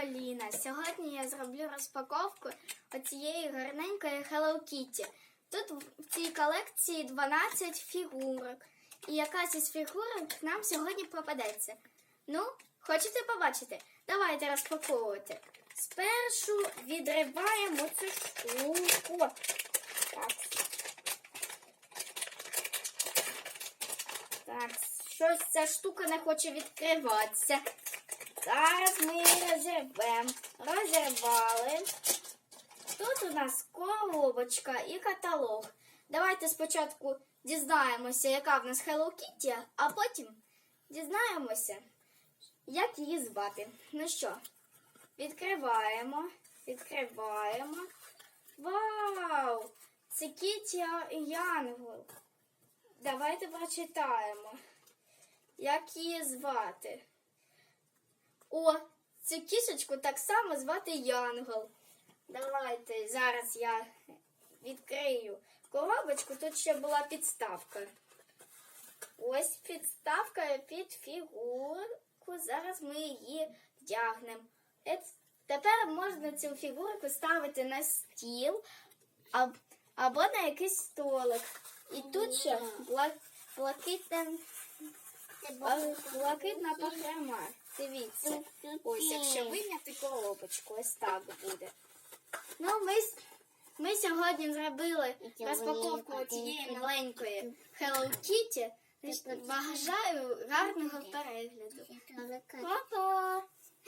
Поліна. Сьогодні я зроблю розпаковку оцієї гарненької Hello Kitty. Тут в цій колекції 12 фігурок. І якась із фігурок нам сьогодні попадеться. Ну, хочете побачити? Давайте розпаковувати. Спершу відриваємо цю штуку. Так. Так, щось ця штука не хоче відкриватися. Зараз ми розірвемо. Розірвали. Тут у нас коробочка і каталог. Давайте спочатку дізнаємося, яка в нас Hello Kitty, а потім дізнаємося, як її звати. Ну що, відкриваємо, відкриваємо. Вау! Це Кіті Янгол. Давайте прочитаємо, як її звати. О, цю кішечку так само звати Янгол. Давайте зараз я відкрию коробочку. Тут ще була підставка. Ось підставка під фігурку. Зараз ми її вдягнемо. Тепер можна цю фігурку ставити на стіл або на якийсь столик. І тут ще бла- блакитне Блакитна пахрама. Дивіться. Ось, якщо виняти коробочку, ось так буде. Ну, ми, ми сьогодні зробили розпаковку цієї маленької Hello Kitty. Бажаю гарного перегляду. Па-па!